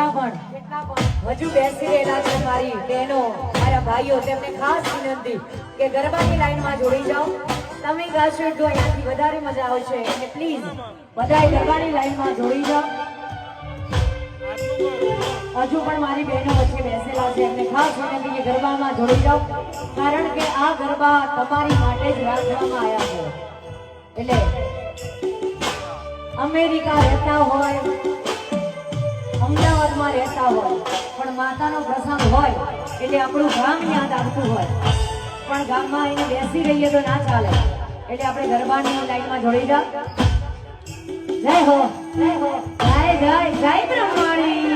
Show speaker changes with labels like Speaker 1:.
Speaker 1: જેટલા પણ હજુ બેસી રહેલા છે મારી બહેનો, મારા ભાઈઓ, તેમને ખાસ વિનંતી કે ગરબાની લાઈનમાં જોડી જાઓ. તમે ગાશો એટલું અહીંયાથી વધારે મજા આવશે એટલે પ્લીઝ બધા ગરબાની લાઈનમાં જોડી જાઓ. હજુ પણ મારી બહેનો વચ્ચે બેસેલા છે. એમને ખાસ વિનંતી કે ગરબામાં જોડી જાઓ. કારણ કે આ ગરબા તમારી માટે જ રાખવામાં આવ્યા છે. એટલે, અમેરિકા રહેતા હોય અમદાવાદમાં રહેતા હોય, પણ માતાનો પ્રસંગ હોય, એટલે આપણું ગામ યાદ આવતું હોય. પણ ગામમાં એને બેસી રહીએ તો ના ચાલે. એટલે આપણે ગરબાની લાઈનમાં જોડી જા જય હો જય હો. જય જય જય બ્રહ્માણી.